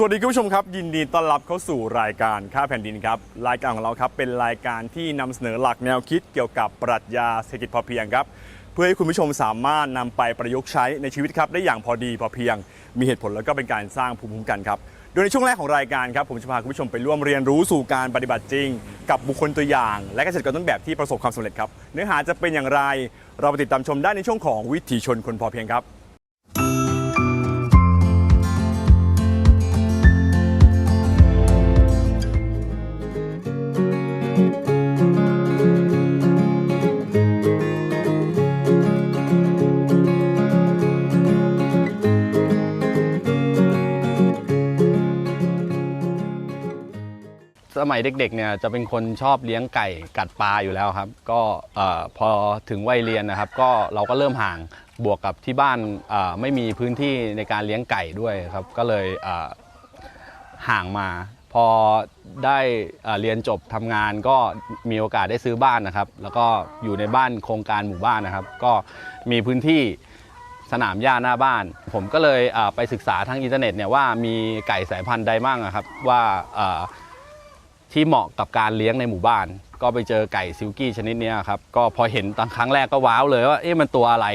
สวัสดีคุณผู้ชมครับ ยินดีต้อนรับเข้าสู่รายการค่าแผ่นดินครับ รายการของเราครับเป็นรายการที่นำเสนอหลักแนวคิดเกี่ยวกับปรัชญาเศรษฐกิจพอเพียงครับ เพื่อให้คุณผู้ชมสามารถนำไปประยุกต์ใช้ในชีวิตครับได้อย่างพอดีพอเพียง มีเหตุผลแล้วก็เป็นการสร้างภูมิคุ้มกันครับโดยในช่วงแรกของรายการครับผมจะพาคุณผู้ชมไปร่วมเรียนรู้สู่การปฏิบัติจริง กับบุคคลตัวอย่าง และเกษตรกรต้นแบบที่ประสบความสำเร็จครับเนื้อหาจะเป็นอย่างไร เราไปติดตามชมได้ในช่วงของวิถีชนคนพอเพียงครับ สมัยเด็กๆเนี่ยจะเป็นคนชอบเลี้ยงไก่กัดปลาอยู่แล้วครับ ก็พอถึงวัยเรียนนะครับ ก็เราก็เริ่มห่างบวกกับที่บ้านไม่มีพื้นที่ในการเลี้ยงไก่ด้วยครับ ก็เลยห่างมา พอได้เอ่อเรียนจบทำงานก็มีโอกาสได้ซื้อบ้านนะครับ แล้วก็อยู่ในบ้านโครงการหมู่บ้านนะครับ ก็มีพื้นที่สนามหญ้าหน้าบ้าน ผมก็เลยไปศึกษาทางอินเทอร์เน็ตเนี่ยว่ามีไก่สายพันธุ์ใดมั่งอะครับว่า ที่เหมาะกับการเลี้ยงในหมู่บ้าน ก็ไปเจอไก่ซิลกี้ชนิดนี้ครับก็พอเห็นตอนครั้งแรกก็ว้าวเลยว่าเอ๊ะมันตัวอะไร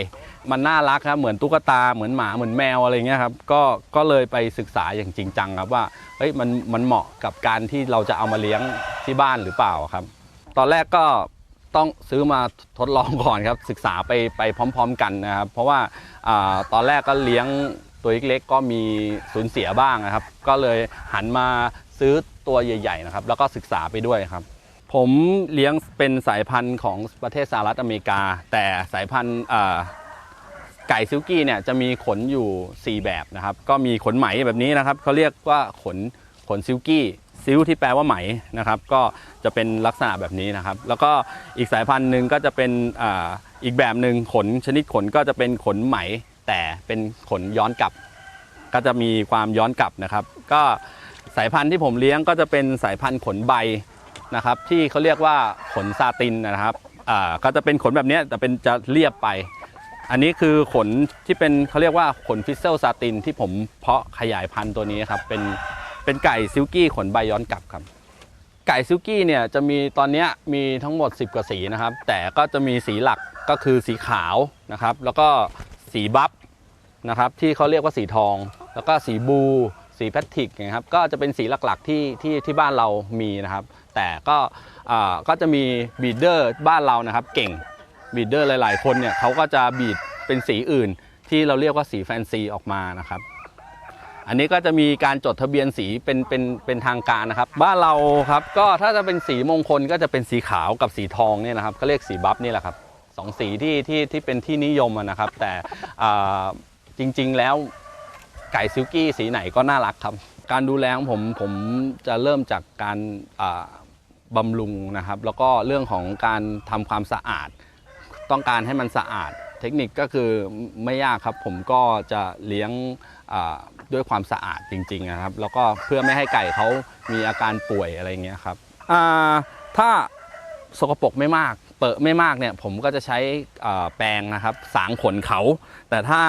มันน่ารักครับเหมือนตุ๊กตาเหมือนหมาเหมือนแมวอะไรเงี้ยครับก็ก็เลยไปศึกษาอย่างจริงจังครับว่าเฮ้ยมันมันเหมาะกับการที่เราจะเอามาเลี้ยงที่บ้านหรือเปล่าครับ ตอนแรกก็ต้องซื้อมาทดลองก่อนครับศึกษาไปไปพร้อม ๆ กันนะครับ เพราะว่าอาตอนแรกก็เลี้ยงตัวเล็กๆก็มีสูญเสียบ้างนะครับ ก็เลยหันมาซื้อ ตัวใหญ่ๆนะครับแล้วก็ศึกษาไปด้วยครับ ผมเลี้ยงเป็นสายพันธุ์ของประเทศสหรัฐอเมริกา แต่สายพันธุ์ไก่ซิลกี้เนี่ยจะมีขนอยู่ 4 แบบนะครับ ก็มีขนไหมแบบนี้นะครับเขาเรียกว่าขนขนซิลกี้ซิลที่แปลว่าไหมนะครับ ก็จะเป็นลักษณะแบบนี้นะครับ แล้วก็อีกสายพันธุ์หนึ่งก็จะเป็นออีกแบบหนึ่งขนชนิดขนก็จะเป็นขนไหม แต่เป็นขนย้อนกลับ ก็จะมีความย้อนกลับนะครับ ก็ สายพันธุ์ที่ผมเลี้ยงก็จะเป็นสายพันธุ์ขนใบนะครับ ที่เขาเรียกว่าขนซาตินนะครับอ่าก็จะเป็นขนแบบนี้แต่เป็นจะเรียบไป อันนี้คือขนที่เป็นเขาเรียกว่าขนฟิสเซลซาตินที่ผมเพาะขยายพันธุ์ตัวนี้ครับเป็นเป็นไก่ซิลกี้ขนใบย้อนกลับครับไก่ซิลกี้เนี่ยจะมีตอนนี้มีทั้งหมด 10 กว่าสีนะครับ แต่ก็จะมีสีหลักก็คือสีขาวนะครับ แล้วก็สีบัฟนะครับที่เขาเรียกว่าสีทอง แล้วก็สีบู สีแพทริกนะครับก็จะเป็นสีหลักๆที่ที่ที่บ้านเรามีนะครับ แต่ก็อ่าก็จะมีบีดเดอร์บ้านเรานะครับ เก่งบีดเดอร์หลายๆ คนเนี่ยเขาก็จะบีดเป็นสีอื่น ที่เราเรียกว่าสีแฟนซีออกมานะครับ อันนี้ก็จะมีการจดทะเบียนสีเป็นเป็นเป็นทางการนะครับ บ้านเราครับก็ถ้าจะเป็นสีมงคลก็จะเป็นสีขาวกับสีทองเนี่ยนะครับก็เรียกสีบัฟนี่แหละครับสองสีที่ที่ที่เป็นที่นิยมนะครับ แต่อ่าจริง ๆ แล้ว ไก่ซิลกี้สีไหนก็น่ารักครับ การดูแลของผมผมจะเริ่มจากการบำรุงนะครับ แล้วก็เรื่องของการทำความสะอาด ต้องการให้มันสะอาด เทคนิคก็คือไม่ยากครับ ผมก็จะเลี้ยงด้วยความสะอาดจริงๆนะครับ แล้วก็เพื่อไม่ให้ไก่เขามีอาการป่วยอะไรเงี้ยครับถ้าสกปรกไม่มาก เปิดไม่มากเนี่ยผมก็จะใช้แปรงนะครับ สางขนเขา แต่ถ้า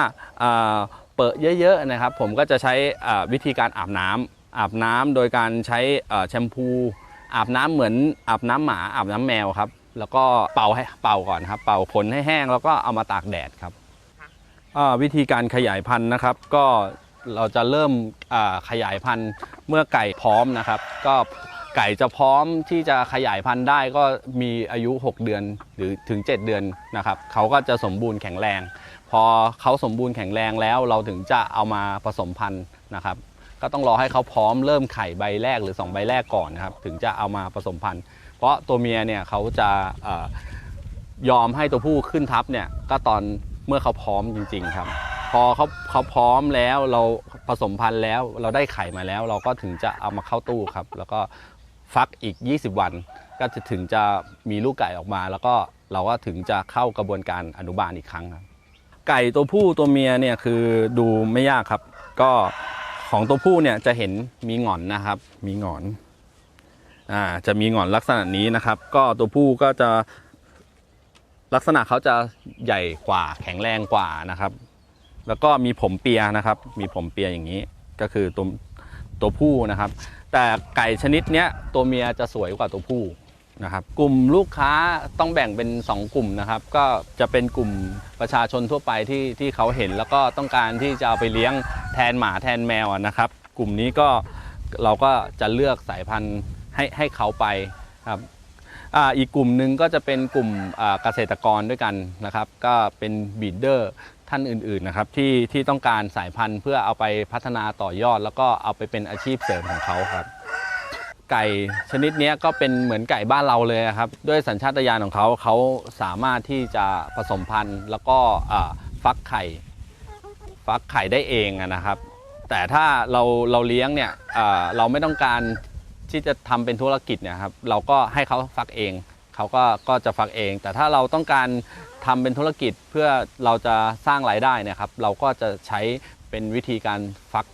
เปิดเยอะๆนะครับ ผมก็จะใช้วิธีการอาบน้ำอาบน้ำโดยการใช้แชมพู อาบน้ำเหมือนอาบน้ำหมาอาบน้ำแมวครับ แล้วก็เป่าให้เป่าก่อนครับ เป่าขนให้แห้งแล้วก็เอามาตากแดดครับวิธีการขยายพันธุ์นะครับ ก็เราจะเริ่มขยายพันธุ์เมื่อไก่พร้อมนะครับ ก็ ไก่จะพร้อมที่จะขยายพันธุ์ได้ก็มีอายุ 6 เดือนหรือถึง 7 เดือนนะครับเขาก็จะสมบูรณ์แข็งแรง พอเขาสมบูรณ์แข็งแรงแล้วเราถึงจะเอามาผสมพันธุ์นะครับก็ต้องรอให้เขาพร้อมเริ่มไข่ใบแรกหรือ 2 ใบแรกก่อนนะครับถึงจะเอามาผสมพันธุ์ เพราะตัวเมียเนี่ยเขาจะยอมให้ตัวผู้ขึ้นทับเนี่ยก็ตอนเมื่อเขาพร้อมจริง ๆครับ พอเขาเขาพร้อมแล้วเราผสมพันธุ์แล้วเราได้ไข่มาแล้ว เราก็ถึงจะเอามาเข้าตู้ครับ แล้วก็ ฟักอีก 20 วัน ก็จะถึงจะมีลูกไก่ออกมา แล้วก็เราก็ถึงจะเข้ากระบวนการอนุบาลอีกครั้งครับไก่ตัวผู้ตัวเมียเนี่ยคือดูไม่ยากครับ ก็ของตัวผู้เนี่ยจะเห็นมีหงอนนะครับ มีหงอนอ่าจะมีหงอนลักษณะนี้นะครับ ก็ตัวผู้ก็จะลักษณะเขาจะใหญ่กว่าแข็งแรงกว่านะครับ แล้วก็มีผมเปียนะครับ มีผมเปียอย่างนี้ ก็คือตัวตัวผู้นะครับ แต่ไก่ชนิดเนี้ยตัวเมียจะสวยกว่าตัวผู้นะครับกลุ่มลูกค้าต้องแบ่งเป็น 2 กลุ่มนะครับ ก็จะเป็นกลุ่มประชาชนทั่วไปที่ที่เขาเห็น แล้วก็ต้องการที่จะเอาไปเลี้ยงแทนหมาแทนแมวนะครับ กลุ่มนี้ก็เราก็จะเลือกสายพันธุ์ให้ให้เขาไปครับออีกกลุ่มหนึ่งก็จะเป็นกลุ่มเกษตรกรด้วยกันนะครับ ก็เป็นบีดเดอร์ ท่านอื่นๆนะครับที่ที่ต้องการสายพันธุ์เพื่อเอาไปพัฒนาต่อยอด แล้วก็เอาไปเป็นอาชีพเสริมของเขาครับ ไก่ชนิดนี้ก็เป็นเหมือนไก่บ้านเราเลยครับ ด้วยสัญชาตญาณของเขาเขาสามารถที่จะผสมพันธุ์ แล้วก็ฟักไข่ฟักไข่ได้เองนะครับ แต่ถ้าเราเราเลี้ยงเนี่ยเราไม่ต้องการที่จะทำเป็นธุรกิจเนี่ยครับเราก็ให้เขาฟักเอง เขาก็ก็จะฟักเอง แต่ถ้าเราต้องการ ทำเป็นธุรกิจเพื่อเราจะสร้างรายได้เนะครับ เราก็จะใช้เป็นวิธีการฟัก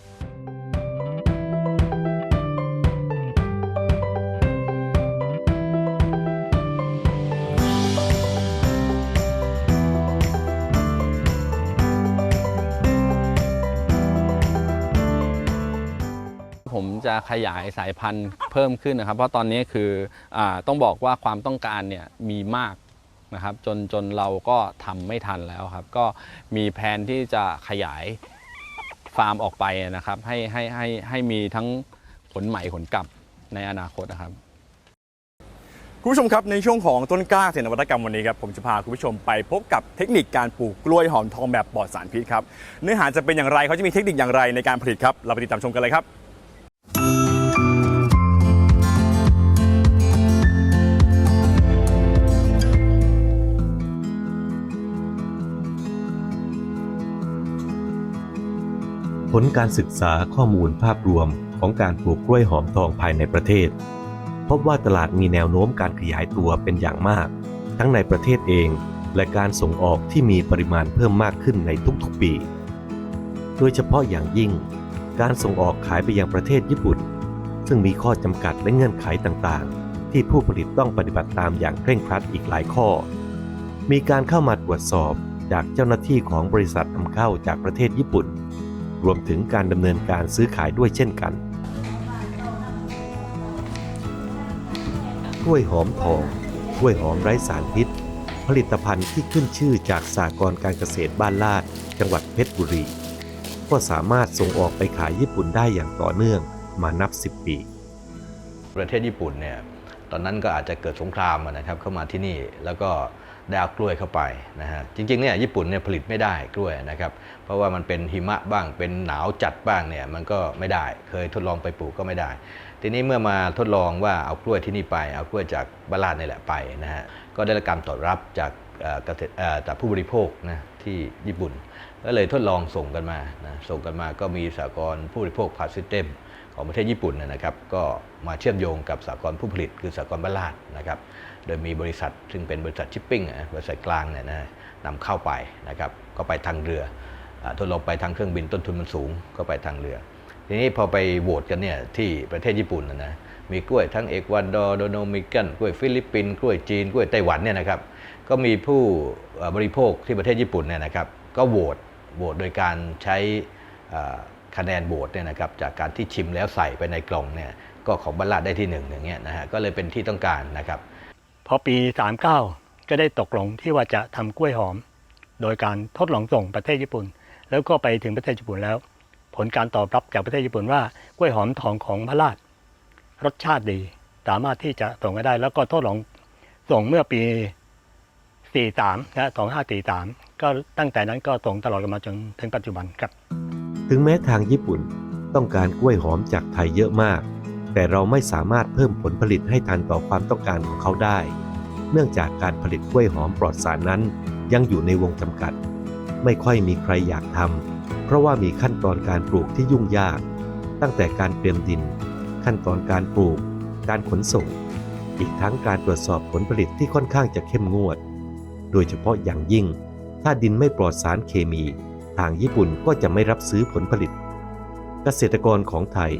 ผมจะขยายสายพันธุ์เพิ่มขึ้นนะครับ เพราะตอนนี้คืออต้องบอกว่าความต้องการเนี่ยมีมาก นะครับจนจนเราก็ทำไม่ทันแล้วครับ ก็มีแผนที่จะขยายฟาร์มออกไปนะครับ ให้ให้ให้ให้มีทั้งขนใหม่ขนกลับในอนาคตนะครับ คุณผู้ชมครับในช่วงของต้นกล้าเศรษฐนวัตกรรมวันนี้ครับผมจะพาคุณผู้ชมไปพบกับเทคนิคการปลูกกล้วยหอมทองแบบปลอดสารพิษครับเนื้อหาจะเป็นอย่างไรเขาจะมีเทคนิคอย่างไรในการผลิตครับเราไปติดตามชมกันเลยครับ ผลการศึกษาข้อมูลภาพรวมของการปลูกกล้วยหอมทองภายในประเทศ พบว่าตลาดมีแนวโน้มการขยายตัวเป็นอย่างมาก ทั้งในประเทศเอง และการส่งออกที่มีปริมาณเพิ่มมากขึ้นในทุกๆปี โดยเฉพาะอย่างยิ่ง การส่งออกขายไปยังประเทศญี่ปุ่น ซึ่งมีข้อจำกัดและเงื่อนไขต่างๆ ที่ผู้ผลิตต้องปฏิบัติตามอย่างเคร่งครัดอีกหลายข้อ มีการเข้ามาตรวจสอบจากเจ้าหน้าที่ของบริษัทนำเข้าจากประเทศญี่ปุ่น รวมถึงการดำเนินการซื้อขายด้วยเช่นกันกล้วยหอมทองกล้วยหอมไร้สารพิษ ผลิตภัณฑ์ที่ขึ้นชื่อจากสากลการเกษตรบ้านลาด จังหวัดเพชรบุรี ก็สามารถส่งออกไปขายญี่ปุ่นได้อย่างต่อเนื่องมานับ 10 ปี ประเทศญี่ปุ่นเนี่ยตอนนั้นก็อาจจะเกิดสงครามนะครับเข้ามาที่นี่แล้วก็ ได้เอากล้วยเข้าไปนะฮะจริงๆเนี่ยญี่ปุ่นเนี่ยผลิตไม่ได้กล้วยนะครับเพราะว่ามันเป็นหิมะบ้างเป็นหนาวจัดบ้างเนี่ยมันก็ไม่ได้เคยทดลองไปปลูกก็ไม่ได้ ทีนี้เมื่อมาทดลองว่าเอากล้วยที่นี่ไป เอากล้วยจากบาลาดนี่แหละไปนะฮะก็ได้รับการตอบรับจากเกษตรจากผู้บริโภคนะที่ญี่ปุ่น ก็เลยทดลองส่งกันมานะส่งกันมาก็มีสากลผู้บริโภคพาซิเต็ม ของประเทศญี่ปุ่นเนยนะครับ ก็มาเชื่อมโยงกับสากลผู้ผลิตคือสากลบ้านลาดนะครับ โดยมีบริษัทซึ่งเป็นบริษัทชิปปิ้งบริษัทกลางเนี่ยนะนำเข้าไปนะครับ ก็ไปทางเรือทดลองไปทางเครื่องบินต้นทุนมันสูงก็ไปทางเรือ ทีนี้พอไปโหวตกันเนี่ยที่ประเทศญี่ปุ่นนะนะมีกล้วยทั้งเอกวาดอร์โดโนมิกันกล้วยฟิลิปปินส์กล้วยจีนกล้วยไต้หวันเนี่ยนะครับก็มีผู้บริโภคที่ประเทศญี่ปุ่นเนี่ยนะครับ ก็โหวตโหวตโดยการใช้อ่อ คะแนนโหวตเนี่ยนะครับจากการที่ชิมแล้วใส่ไปในกล่องเนี่ยก็ของบัลลาดได้ที่หนึ่งอย่างเงี้ยนะฮะก็เลยเป็นที่ต้องการนะครับพอปี 39 ก็ได้ตกลงที่ว่าจะทำกล้วยหอม โดยการทดลองส่งประเทศญี่ปุ่น แล้วก็ไปถึงประเทศญี่ปุ่นแล้ว ผลการตอบรับจากประเทศญี่ปุ่นว่ากล้วยหอมทองของพระราชรสชาติดีสามารถที่จะส่งก็ได้ แล้วก็ทดลองส่งเมื่อปี 43นะ2543 ก็ตั้งแต่นั้นก็ส่งตลอดกันมาจนถึงปัจจุบันครับ ถึงแม้ทางญี่ปุ่นต้องการกล้วยหอมจากไทยเยอะมาก แต่เราไม่สามารถเพิ่มผลผลิตให้ทันต่อความต้องการของเขาได้ เนื่องจากการผลิตกล้วยหอมปลอดสารนั้นยังอยู่ในวงจำกัด ไม่ค่อยมีใครอยากทำเพราะว่ามีขั้นตอนการปลูกที่ยุ่งยาก ตั้งแต่การเตรียมดิน ขั้นตอนการปลูก การขนส่ง อีกทั้งการตรวจสอบผลผลิตที่ค่อนข้างจะเข้มงวด โดยเฉพาะอย่างยิ่ง ถ้าดินไม่ปลอดสารเคมี ทางญี่ปุ่นก็จะไม่รับซื้อผลผลิต เกษตรกรของไทย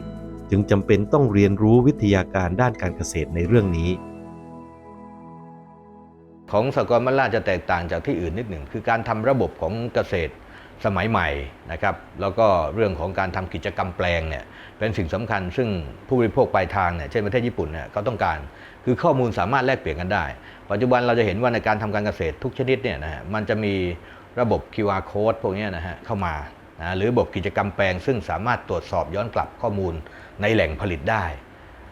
จึงจำเป็นต้องเรียนรู้วิทยาการด้านการเกษตรในเรื่องนี้ ของสกรณ์บ้านลาจะแตกต่างจากที่อื่นนิดหนึ่ง คือการทำระบบของเกษตรสมัยใหม่นะครับ แล้วก็เรื่องของการทำกิจกรรมแปลงเนี่ยเป็นสิ่งสำคัญ ซึ่งผู้บริโภคปลายทางเนี่ยเช่นประเทศญี่ปุ่นเนี่ยเขาต้องการ คือข้อมูลสามารถแลกเปลี่ยนกันได้ ปัจจุบันเราจะเห็นว่าในการทำการเกษตรทุกชนิดเนี่ยนะฮะมันจะมี ระบบ QR code พวกนี้นะฮะเข้ามานะหรือระบบกิจกรรมแปลง ซึ่งสามารถตรวจสอบย้อนกลับข้อมูลในแหล่งผลิตได้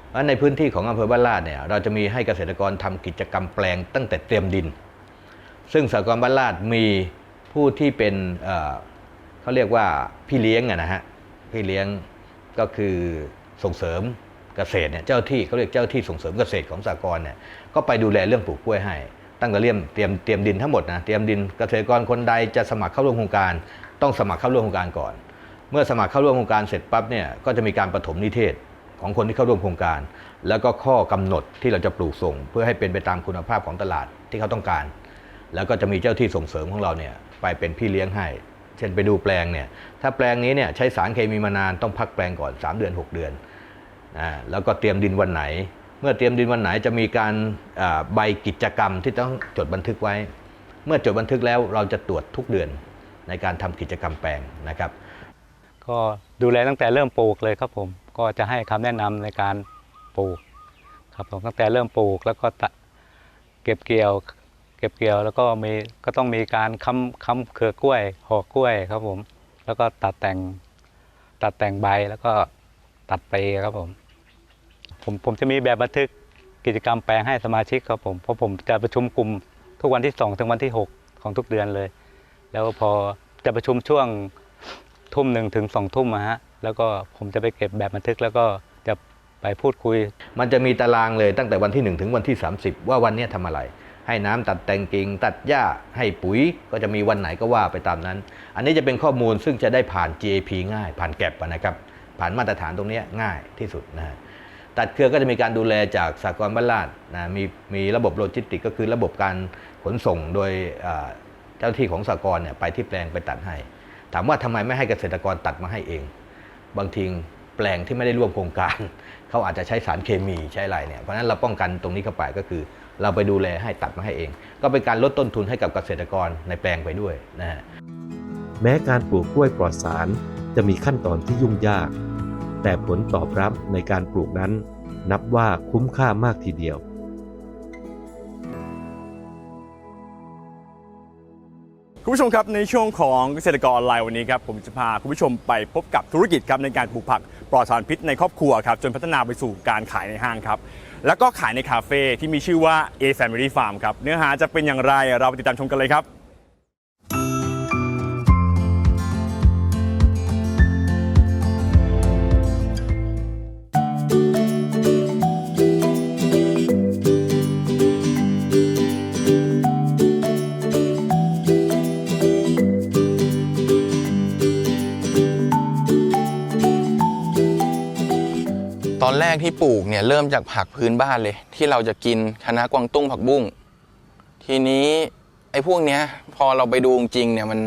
เพราะในพื้นที่ของอำเภอบ้านลาดเนี่ยเราจะมีให้เกษตรกรทำกิจกรรมแปลงตั้งแต่เตรียมดิน ซึ่งสหกรณ์บ้านลาดมีผู้ที่เป็นเเขาเรียกว่าพี่เลี้ยงนะฮะพี่เลี้ยงก็คือส่งเสริมเกษตรเนี่ยเจ้าที่เขาเรียกเจ้าที่ส่งเสริมเกษตรของสหกรณ์เนี่ยก็ไปดูแลเรื่องปลูกกล้วยให้ ตั้งแต่เรียมเตรียมเตรียมดินทั้งหมดนะเตรียมดินเกษตรกรคนใดจะสมัครเข้าร่วมโครงการ ต้องสมัครเข้าร่วมโครงการก่อน เมื่อสมัครเข้าร่วมโครงการเสร็จปั๊บเนี่ยก็จะมีการปฐมนิเทศของคนที่เข้าร่วมโครงการ แล้วก็ข้อกำหนดที่เราจะปลูกส่ง เพื่อให้เป็นไปตามคุณภาพของตลาดที่เขาต้องการ แล้วก็จะมีเจ้าที่ส่งเสริมของเราเนี่ยไปเป็นพี่เลี้ยงให้ เช่นไปดูแปลงเนี่ยถ้าแปลงนี้เนี่ยใช้สารเคมีมานานต้องพักแปลงก่อน 3 เดือน 6 เดือนอ่าแล้วก็เตรียมดินวันไหน เมื่อเตรียมดินวันไหนจะมีการใบกิจกรรมที่ต้องจดบันทึกไว้ เมื่อจดบันทึกแล้วเราจะตรวจทุกเดือนในการทำกิจกรรมแปลงนะครับ ก็ดูแลตั้งแต่เริ่มปลูกเลยครับผม ก็จะให้คำแนะนำในการปลูกครับผมตั้งแต่เริ่มปลูกแล้วก็เก็บเกี่ยวเก็บเกี่ยวแล้วก็มีก็ต้องมีการค้ำค้ำเครือกล้วยห่อกล้วยครับผม แล้วก็ตัดแต่งตัดแต่งใบแล้วก็ตัดไปครับผม ผมผมจะมีแบบบันทึกกิจกรรมแปลงให้สมาชิกครับผมเพราะผมจะประชุมกลุ่มทุกวันที่สองถึงวันที่หกของทุกเดือนเลย แล้วพอจะประชุมช่วงทุ่มหนึ่งถึงสองทุ่มอะฮะแล้วก็ผมจะไปเก็บแบบบันทึกแล้วก็จะไปพูดคุย มันจะมีตารางเลยตั้งแต่วันที่ 1 ถึงวันที่ 30 ว่าวันนี้ยทำอะไร ให้น้ำตัดแต่งกิ่งตัดหญ้าให้ปุ๋ยก็จะมีวันไหนก็ว่าไปตามนั้น อันนี้จะเป็นข้อมูลซึ่งจะได้ผ่าน GAP ง่าย ผ่านแก็บนะครับผ่านมาตรฐานตรงนี้ง่ายที่สุดนะฮะ ตัดเครือก็จะมีการดูแลจากสากลบ้านลาดนะมีมีระบบโลจิสติกก็คือระบบการขนส่งโดยเจ้าที่ของสากลเนี่ยไปที่แปลงไปตัดให้ ถามว่าทำไมไม่ให้เกษตรกรตัดมาให้เอง บางทีแปลงที่ไม่ได้ร่วมโครงการ เขาอาจจะใช้สารเคมีใช้อะไรเนี่ยเพราะฉะนั้นเราป้องกันตรงนี้เข้าไปก็คือ เราไปดูแลให้ตัดมาให้เอง ก็เป็นการลดต้นทุนให้กับเกษตรกรในแปลงไปด้วยนะฮะแม้การปลูกกล้วยปลอดสารจะมีขั้นตอนที่ยุ่งยาก แต่ผลตอบรับในการปลูกนั้น นับว่าคุ้มค่ามากทีเดียว คุณผู้ชมครับในช่วงของเกษตรกรออนไลน์วันนี้ครับผมจะพาคุณผู้ชมไปพบกับธุรกิจครับในการปลูกผักปลอดสารพิษในครอบครัวครับจนพัฒนาไปสู่การขายในห้างครับแล้วก็ขายในคาเฟ่ที่มีชื่อว่า A Family Farm ครับเนื้อหาจะเป็นอย่างไรเราไปติดตามชมกันเลยครับ แรกที่ปลูกเนี่ยเริ่มจากผักพื้นบ้านเลย ที่เราจะกินคะน้ากวางตุ้งผักบุ้งทีนี้ไอ้พวกเนี้ย พอเราไปดูจริงเนี่ยมัน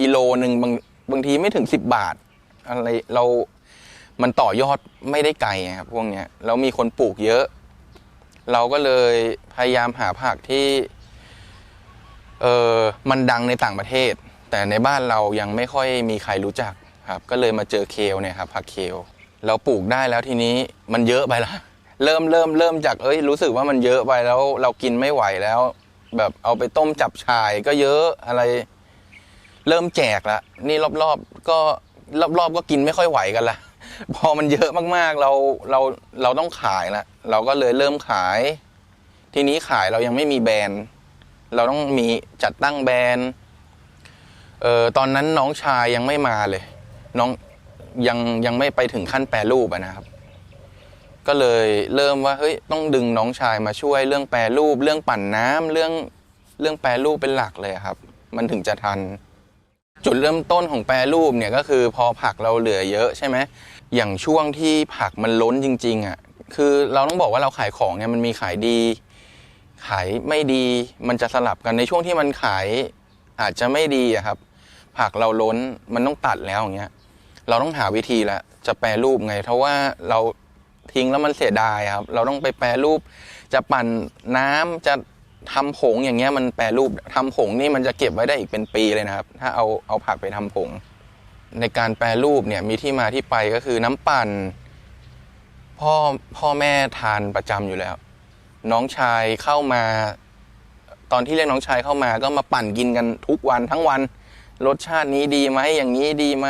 กิโลหนึ่งบางบางทีไม่ถึง10บาท อะไรเรา มันต่อยอดไม่ได้ไกลครับพวกเนี้ยแล้วมีคนปลูกเยอะ เราก็เลยพยายามหาผักที่เออมันดังในต่างประเทศ แต่ในบ้านเรายังไม่ค่อยมีใครรู้จักครับ ก็เลยมาเจอเคลเนี่ยครับผักเคล เราปลูกได้แล้วทีนี้มันเยอะไปละเริ่มเริ่มเริ่มจากเอ้ยรู้สึกว่ามันเยอะไปแล้วเรากินไม่ไหวแล้ว แบบเอาไปต้มจับชายก็เยอะอะไร เริ่มแจกละนี่รอบๆก็รอบๆก็กินไม่ค่อยไหวกันละพอมันเยอะมากๆเราเราเราต้องขายละเราก็เลยเริ่มขาย ทีนี้ขายเรายังไม่มีแบรนด์ เราต้องมีจัดตั้งแบรนด์เอ่อตอนนั้นน้องชายยังไม่มาเลย น้อง ยังยังไม่ไปถึงขั้นแปรรูปนะครับ ก็เลยเริ่มว่าเฮ้ยต้องดึงน้องชายมาช่วยเรื่องแปรรูป เรื่องปั่นน้ำเรื่องเรื่องแปรรูปเป็นหลักเลยครับ มันถึงจะทัน จุดเริ่มต้นของแปรรูปเนี่ยก็คือพอผักเราเหลือเยอะใช่ไหมอย่างช่วงที่ผักมันล้นจริงๆอะคือเราต้องบอกว่าเราขายของเนี่ยมันมีขายดี ขายไม่ดีมันจะสลับกันในช่วงที่มันขายอาจจะไม่ดีอะครับ ผักเราล้นมันต้องตัดแล้วอย่างเงี้ย เราต้องหาวิธีละจะแปรรูปไง เพราะว่าเราทิ้งแล้วมันเสียดายครับ เราต้องไปแปรรูป จะปั่นน้ำจะทำผงอย่างเงี้ยมันแปรรูปทำผงนี่มันจะเก็บไว้ได้อีกเป็นปีเลยนะครับ ถ้าเอาเอาผักไปทำผง ในการแปรรูปเนี่ยมีที่มาที่ไปก็คือน้ำปั่นพ่อพ่อแม่ทานประจำอยู่แล้ว น้องชายเข้ามา ตอนที่เรียกน้องชายเข้ามา ก็มาปั่นกินกันทุกวันทั้งวัน รสชาตินี้ดีไหมอย่างนี้ดีไหม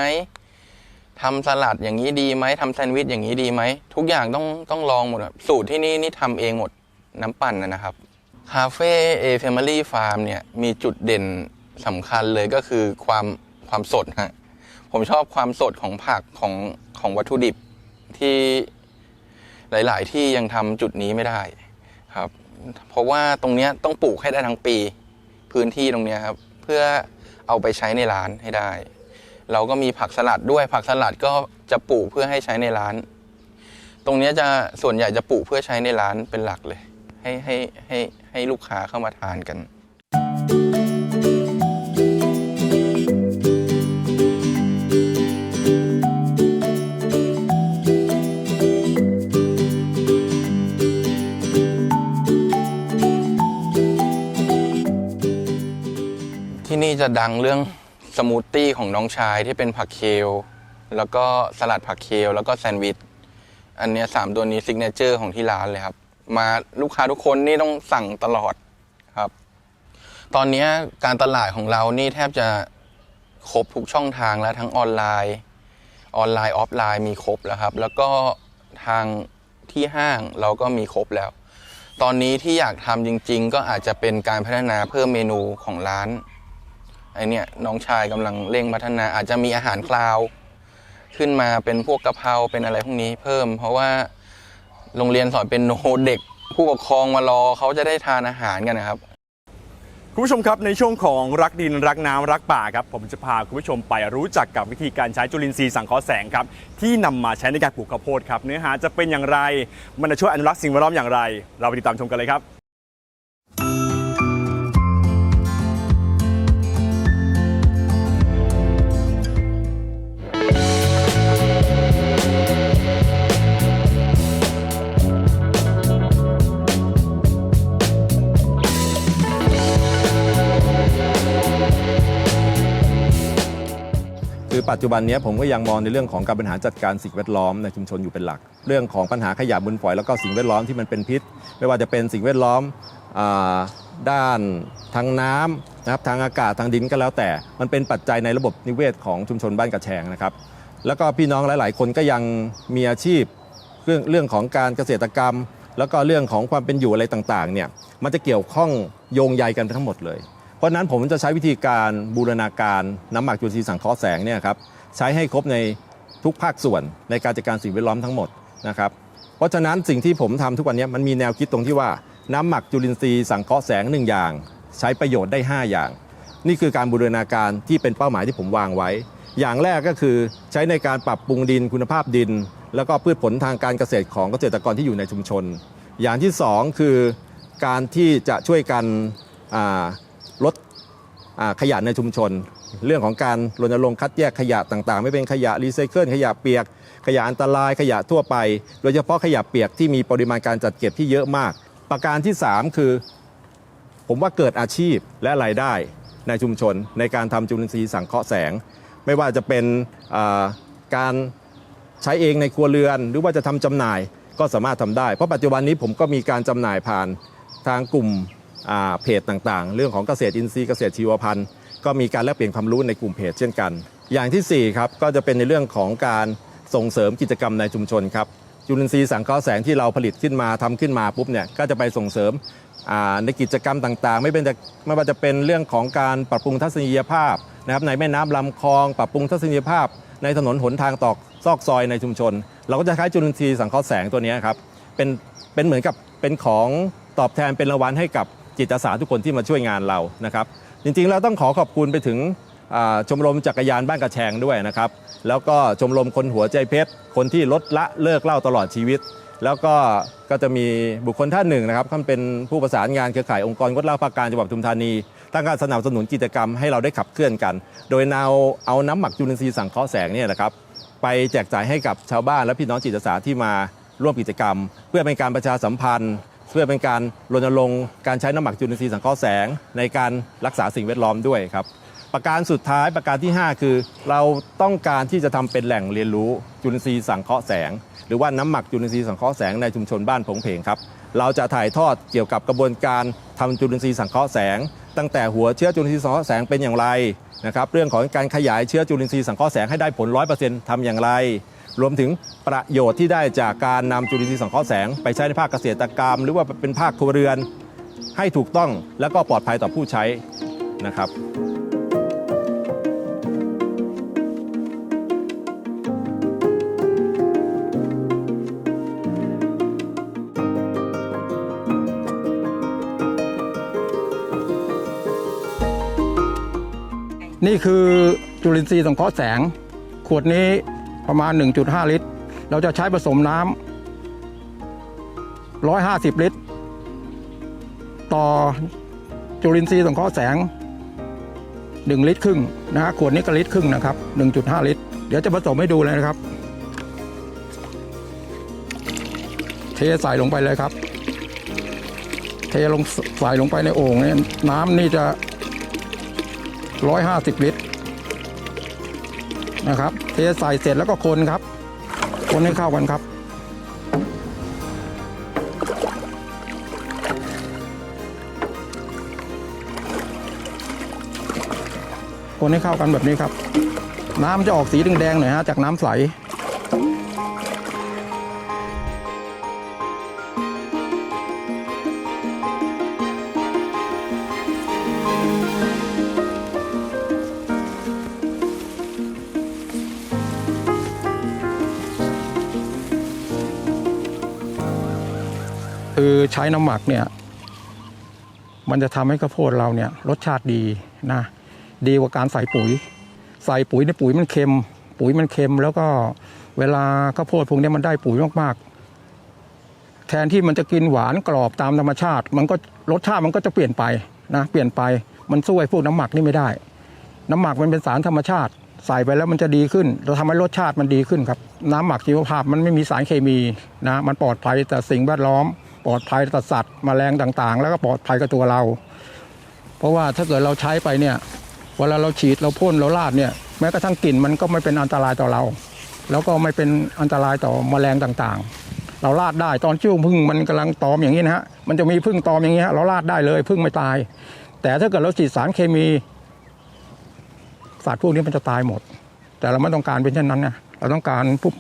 ทำสลัดอย่างนี้ดีไหมทำแซนด์วิชอย่างนี้ดีไหม ทุกอย่างต้องต้องลองหมดสูตรที่นี่นี่ทำเองหมดน้ำปั่นนะครับคาเฟ่เอแฟมิลี่ฟาร์มเนี่ยมีจุดเด่นสำคัญเลยก็คือความความสดฮะผมชอบความสดของผักของของวัตถุดิบที่หลาย ๆ ที่ยังทำจุดนี้ไม่ได้ครับ เพราะว่าตรงเนี้ยต้องปลูกให้ได้ทั้งปี พื้นที่ตรงเนี้ยครับ เพื่อเอาไปใช้ในร้านให้ได้ เราก็มีผักสลัดด้วยผักสลัดก็จะปลูกเพื่อให้ใช้ในร้าน ตรงนี้จะส่วนใหญ่จะปลูกเพื่อใช้ในร้านเป็นหลักเลย ให้ให้ให้ให้ลูกค้าเข้ามาทานกัน ที่นี่จะดังเรื่อง สมูทตี้ของน้องชายที่เป็นผักเคลแล้วก็สลัดผักเคลแล้วก็แซนด์วิช อันเนี้ยสามตัวนี้ซิกเนเจอร์ของที่ร้านเลยครับ มาลูกค้าทุกคนนี่ต้องสั่งตลอดครับ ตอนเนี้ยการตลาดของเรานี่แทบจะครบทุกช่องทางแล้วทั้งออนไลน์ ออนไลน์ออฟไลน์มีครบแล้วครับ แล้วก็ทางที่ห้างเราก็มีครบแล้ว ตอนนี้ที่อยากทำจริง ๆ ก็อาจจะเป็นการพัฒนาเพิ่มเมนูของร้าน ไอเนี่ยน้องชายกำลังเร่งพัฒนา อาจจะมีอาหารคลาวขึ้นมาเป็นพวกกะเพราเป็นอะไรพวกนี้เพิ่ม เพราะว่าโรงเรียนสอนเป็นโนเด็ก ผู้ปกครองมารอเขาจะได้ทานอาหารกันนะครับคุณผู้ชมครับในช่วงของรักดินรักน้ำรักป่าครับผมจะพาคุณผู้ชมไปรู้จักกับวิธีการใช้จุลินทรีย์สังเคราะห์แสงครับที่นำมาใช้ในการปลูกข้าวโพดครับเนื้อหาจะเป็นอย่างไร มันจะช่วยอนุรักษ์สิ่งแวดล้อมอย่างไร เราไปติดตามชมกันเลยครับ ปัจจุบันนี้ผมก็ยังมองในเรื่องของการบริหารจัดการสิ่งแวดล้อมในชุมชนอยู่เป็นหลัก เรื่องของปัญหาขยะมูลฝอยแล้วก็สิ่งแวดล้อมที่มันเป็นพิษ ไม่ว่าจะเป็นสิ่งแวดล้อมอด้านทางน้ำนะครับทางอากาศทางดินก็แล้วแต่ มันเป็นปัจจัยในระบบนิเวศของชุมชนบ้านกระแชงนะครับ แล้วก็พี่น้องหลาย ๆ คนก็ยังมีอาชีพเรื่องเรื่องของการเกษตรกรรม แล้วก็เรื่องของความเป็นอยู่อะไรต่าง ๆ เนี่ยมันจะเกี่ยวข้องโยงใยกันทั้งหมดเลย เพราะนั้นผมจะใช้วิธีการบูรณาการน้ำหมักจุลินทรีย์สังเคราะห์แสงเนี่ยครับใช้ให้ครบในทุกภาคส่วนในการจัดการสิ่งแวดล้อมทั้งหมดนะครับเพราะฉะนั้นสิ่งที่ผมทำทุกวันนี้มันมีแนวคิดตรงที่ว่าน้ำหมักจุลินทรีย์สังเคราะห์แสงหนึ่งอย่าง ใช้ประโยชน์ได้ 5 อย่าง นี่คือการบูรณาการที่เป็นเป้าหมายที่ผมวางไว้ อย่างแรกก็คือใช้ในการปรับปรุงดินคุณภาพดิน แล้วก็พืชผลทางการเกษตรของเกษตรกรที่อยู่ในชุมชน อย่างที่สองคือการที่จะช่วยกันอ่า ขยะในชุมชน เรื่องของการรณรงค์คัดแยกขยะต่างๆ ไม่เป็นขยะรีไซเคิลขยะเปียก ขยะอันตรายขยะทั่วไป โดยเฉพาะขยะเปียกที่มีปริมาณการจัดเก็บที่เยอะมาก ประการที่ 3 คือ ผมว่าเกิดอาชีพและรายได้ในชุมชน ในการทำจุลินทรีย์สังเคราะห์แสง ไม่ว่าจะเป็นการใช้เองในครัวเรือน หรือว่าจะทำจำหน่ายก็สามารถทำได้ เพราะปัจจุบันนี้ผมก็มีการจำหน่ายผ่านทางกลุ่ม เพจต่างๆ เรื่องของเกษตรอินทรีย์เกษตรชีวพันธุ์ ก็มีการแลกเปลี่ยนความรู้ในกลุ่มเพจเช่นกัน อย่างทีสี่4ครับก็จะเป็นในเรื่องของการส่งเสริมกิจกรรมในชุมชนครับจุลินทรีย์สังเคราะห์แสงที่เราผลิตขึ้นมาทำขึ้นมาปุ๊บเนี่ยก็จะไปส่งเสริมในกิจกรรมต่างๆ ไม่เป็นจะไม่ว่าจะเป็นเรื่องของการปรับปรุงทัศนียภาพนะครับในแม่น้ำลำคลอง ปรับปรุงทัศนียภาพ ในถนนหนทางตอกซอกซอยในชุมชน เราก็จะใช้จุลินทรีย์สังเคราะห์แสงตัวนี้ครับเป็นเป็นเหมือนกับเป็นของตอบแทนเป็นรางวัลให้กับ จิตอาสาทุกคนที่มาช่วยงานเรานะครับ จริงๆเราต้องขอขอบคุณไปถึงชมรมจักรยานบ้านกระแชงด้วยนะครับ แล้วก็ชมรมคนหัวใจเพชร คนที่ลดละเลิกเหล่าตลอดชีวิต แล้วก็ก็จะมีบุคคลท่านหนึ่งนะครับท่านเป็นผู้ประสานงานเครือข่ายองค์กรงดเหล้าภาคกางจังหวัดปทุมธานีตั้งการสนับสนุนกิจกรรมให้เราได้ขับเคลื่อนกัน โดยเอาเอาน้ำหมักจุลินทรีย์สังเคราะห์แสงเนี่ยนะครับไปแจกจ่ายให้กับชาวบ้านและพี่น้องจิตอาสาที่มาร่วมกิจกรรม เพื่อเป็นการประชาสัมพันธ์ เพื่อเป็นการรณรงค์การใช้น้ำหมักจุลินทรีย์สังเคราะห์แสง ในการรักษาสิ่งแวดล้อมด้วยครับ ประการสุดท้ายประการที่ 5 คือ เราต้องการที่จะทำเป็นแหล่งเรียนรู้จุลินทรีย์สังเคราะห์แสง หรือว่าน้ำหมักจุลินทรีย์สังเคราะห์แสงในชุมชนบ้านผงเพงครับเราจะถ่ายทอดเกี่ยวกับกระบวนการทำจุลินทรีย์สังเคราะห์แสง ตั้งแต่หัวเชื้อจุลินทรีย์สังเคราะห์แสงเป็นอย่างไรนะครับเรื่องของการขยายเชื้อจุลินทรีย์สังเคราะห์แสงให้ได้ผล 100%ทำอย่างไร รวมถึงประโยชน์ที่ได้จากการนำจุลินทรีย์สังเคราะห์แสง ไปใช้ในภาคเกษตรกรรม หรือว่าเป็นภาคครัวเรือน ให้ถูกต้องและก็ปลอดภัยต่อผู้ใช้นะครับนี่คือจุลินทรีย์สังเคราะห์แสง ขวดนี้ ประมาณ 1.5 ลิตร เราจะใช้ผสมน้ำ150 ลิตร ต่อจุลินทรีย์สังเคราะห์แสง 1 ลิตรครึ่งนะฮะขวดนี้ก็ลิตรครึ่งนะครับ 1.5 ลิตร เดี๋ยวจะผสมให้ดูเลยนะครับ เทใส่ลงไปเลยครับ เทลงใส่ลงไปในโอ่งนี่น้ำนี่จะ 150 ลิตรนะครับ เทใส่เสร็จแล้วก็คนครับ คนให้เข้ากันครับ คนให้เข้ากันแบบนี้ครับ น้ำจะออกสีแดงๆหน่อยฮะจากน้ำใส ช้น้ำหมักเนี่ย มันจะทำให้ข้าวโพดเราเนี่ยรสชาติดีนะ ดีกว่าการใส่ปุ๋ย ใส่ปุ๋ยในยปุ๋ยมันเค็ม ปุ๋ยมันเค็ม แล้วก็เวลาข้าวโพดพวกนี้มันได้ปุ๋ยมากๆ แทนที่มันจะกินหวานกรอบตามธรรมชาติ มันก็รสชาติมันก็จะเปลี่ยนไปนะ เปลี่ยนไป มันสู้ไอ้พวกน้ำหมักนี่ไม่ได้ น้ำหมักมันเป็นสารธรรมชาติ ใส่ไปแล้วมันจะดีขึ้นเราทำให้รสชาติมันดีขึ้นครับ น้ำหมักชีวภาพมันไม่มีสารเคมีนะ มันปลอดภัยต่อสิ่งแวดล้อม ปลอดภัยต่อสัตว์แมลงต่างๆ แล้วก็ปลอดภัยกับตัวเรา เพราะว่าถ้าเกิดเราใช้ไปเนี่ยเวลาเราฉีดเราพ่นเราลาดเนี่ยแม้กระทั่งกลิ่นมันก็ไม่เป็นอันตรายต่อเรา แล้วก็ไม่เป็นอันตรายต่อแมลงต่างๆ เราลาดได้ตอนช่วงพึ่งมันกำลังตอมอย่างนี้นะฮะมันจะมีพึ่งตอมอย่างนี้ฮะเราลาดได้เลยพึ่งไม่ตาย แต่ถ้าเกิดเราฉีดสารเคมีสัตว์พวกนี้มันจะตายหมด แต่เราไม่ต้องการเป็นเช่นนั้นนะเราต้องการปุ๊บ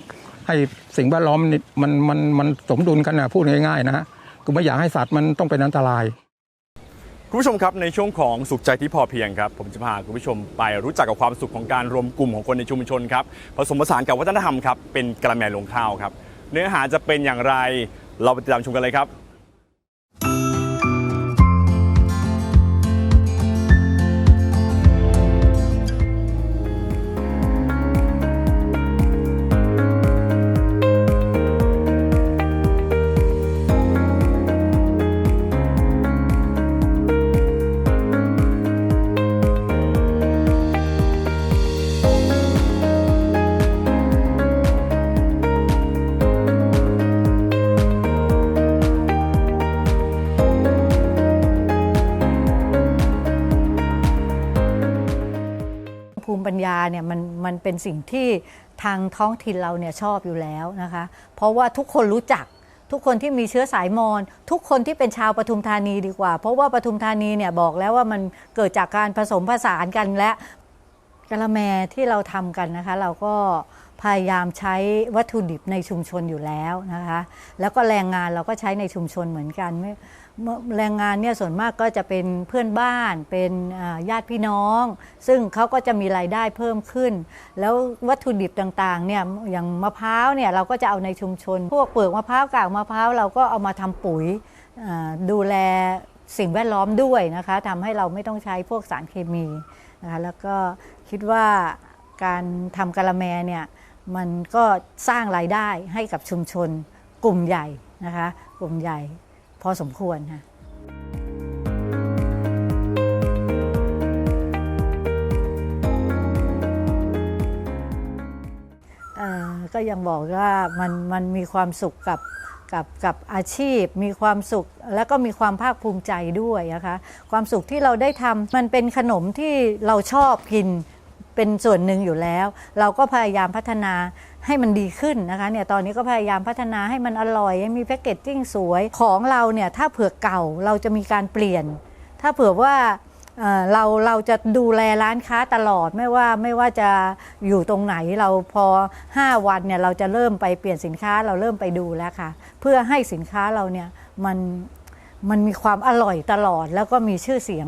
ให้สิ่งแวดล้อมมันมันมันสมดุลกันนะพูดง่ายๆนะฮะ คือไม่อยากให้สัตว์มันต้องเป็นอันตราย คุณผู้ชมครับในช่วงของสุขใจที่พอเพียงครับ ผมจะพาคุณผู้ชมไปรู้จักกับความสุขของการรวมกลุ่มของคนในชุมชนครับผสมผสานกับวัฒนธรรมครับเป็นกระแมลงข้าวครับ เนื้อหาจะเป็นอย่างไรเราไปติดตามชมกันเลยครับ ยาเนี่ยมันมันเป็นสิ่งที่ทางท้องถิ่นเราเนี่ยชอบอยู่แล้วนะคะ เพราะว่าทุกคนรู้จักทุกคนที่มีเชื้อสายมอญทุกคนที่เป็นชาวปทุมธานีดีกว่า เพราะว่าปทุมธานีเนี่ยบอกแล้วว่ามันเกิดจากการผสมผสานกันและกะละแมที่เราทำกันนะคะ เราก็ พยายามใช้วัตถุดิบในชุมชนอยู่แล้วนะคะ แล้วก็แรงงานเราก็ใช้ในชุมชนเหมือนกันแรงงานเนี่ยส่วนมากก็จะเป็นเพื่อนบ้านเป็นญาติพี่น้อง ซึ่งเขาก็จะมีรายได้เพิ่มขึ้น แล้ววัตถุดิบต่างๆเนี่ยอย่างมะพร้าวเนี่ยเราก็จะเอาในชุมชน พวกเปลือกมะพร้าวกากมะพร้าวเราก็เอามาทำปุ๋ยดูแลสิ่งแวดล้อมด้วยนะคะทำให้เราไม่ต้องใช้พวกสารเคมีนะคะแล้วก็คิดว่าการทำกะละแมเนี่ย มันก็สร้างรายได้ให้กับชุมชนกลุ่มใหญ่นะคะ กลุ่มใหญ่พอสมควรค่ะก็ยังบอกว่ามันมันมีความสุขกับกับกับอาชีพ มีความสุขแล้วก็มีความภาคภูมิใจด้วยนะคะ ความสุขที่เราได้ทำมันเป็นขนมที่เราชอบกิน เป็นส่วนหนึ่งอยู่แล้ว เราก็พยายามพัฒนาให้มันดีขึ้นนะคะเนี่ยตอนนี้ก็พยายามพัฒนาให้มันอร่อยให้มีแพคเกจจิ้งสวยของเราเนี่ยถ้าเผื่อเก่าเราจะมีการเปลี่ยน ถ้าเผื่อว่าเราเราจะดูแลร้านค้าตลอดไม่ว่าไม่ว่าจะอยู่ตรงไหนเราพอ 5 วันเนี่ยเราจะเริ่มไปเปลี่ยนสินค้าเราเริ่มไปดูแล้วค่ะ เพื่อให้สินค้าเราเนี่ยมันมันมีความอร่อยตลอดแล้วก็มีชื่อเสียง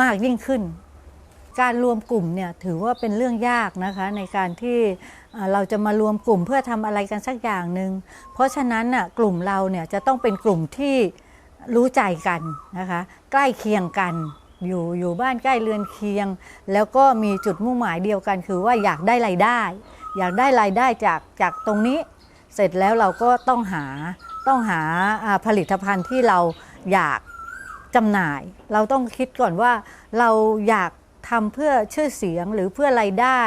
มากยิ่งขึ้น การรวมกลุ่มเนี่ยถือว่าเป็นเรื่องยากนะคะในการที่เราจะมารวมกลุ่มเพื่อทำอะไรกันสักอย่างหนึ่งเพราะฉะนั้นน่ะกลุ่มเราเนี่ยจะต้องเป็นกลุ่มที่รู้ใจกันนะคะใกล้เคียงกันอยู่อยู่บ้านใกล้เรือนเคียง แล้วก็มีจุดมุ่งหมายเดียวกัน คือว่าอยากได้รายได้ อยากได้รายได้จากจากตรงนี้ เสร็จแล้วเราก็ต้องหาต้องหาผลิตภัณฑ์ที่เราอยากจำหน่าย เราต้องคิดก่อนว่าเราอยาก ทำเพื่อชื่อเสียงหรือเพื่อรายได้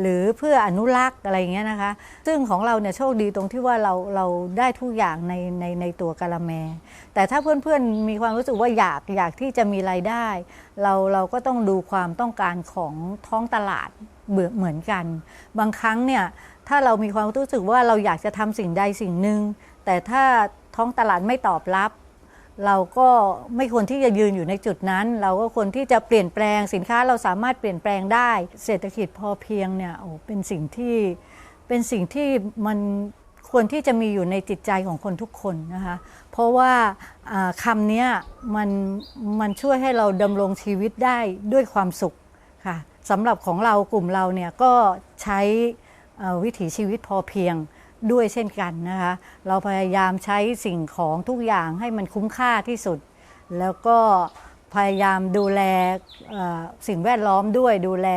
หรือเพื่ออนุรักษ์อะไรอย่างเงี้ยนะคะ ซึ่งของเราเนี่ยโชคดีตรงที่ว่าเราเราได้ทุกอย่างในในในตัวกะละแม แต่ถ้าเพื่อนๆมีความรู้สึกว่าอยากอยากที่จะมีรายได้ เราเราก็ต้องดูความต้องการของท้องตลาดเบื่อเหมือนกัน บางครั้งเนี่ยถ้าเรามีความรู้สึกว่าเราอยากจะทำสิ่งใดสิ่งหนึ่งแต่ถ้าท้องตลาดไม่ตอบรับ เราก็ไม่ควรที่จะยืนอยู่ในจุดนั้น เราก็ควรที่จะเปลี่ยนแปลงสินค้าเราสามารถเปลี่ยนแปลงได้ เศรษฐกิจพอเพียงเนี่ยโอ้เป็นสิ่งที่เป็นสิ่งที่มันควรที่จะมีอยู่ในจิตใจของคนทุกคนนะคะเพราะว่าคำนี้มันมันช่วยให้เราดำรงชีวิตได้ด้วยความสุขค่ะสำหรับของเรากลุ่มเราเนี่ยก็ใช้วิถีชีวิตพอเพียง ด้วยเช่นกันนะคะ เราพยายามใช้สิ่งของทุกอย่างให้มันคุ้มค่าที่สุด แล้วก็พยายามดูแลสิ่งแวดล้อมด้วยดูแล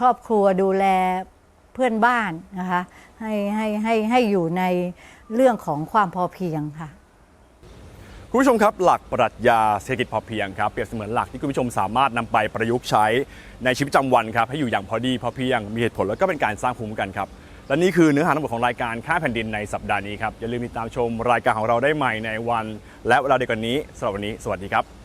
ครอบครัวดูแลเพื่อนบ้านนะคะให้ให้ให้ให้อยู่ในเรื่องของความพอเพียงค่ะคุณผู้ชมครับ หลักปรัชญาเศรษฐกิจพอเพียงครับเปรียบเสมือนหลักที่คุณผู้ชมสามารถนำไปประยุกต์ใช้ในชีวิตประจำวันครับให้อยู่อย่างพอดีพอเพียงมีเหตุผลแล้วก็เป็นการสร้างภูมิคุ้มกันครับ และนี่คือเนื้อหาทั้งหมดของรายการค่าแผ่นดินในสัปดาห์นี้ครับอย่าลืมติดตามชมรายการของเราได้ใหม่ในวัน และเวลาเดียวกันนี้สำหรับวันนี้ สวัสดีครับ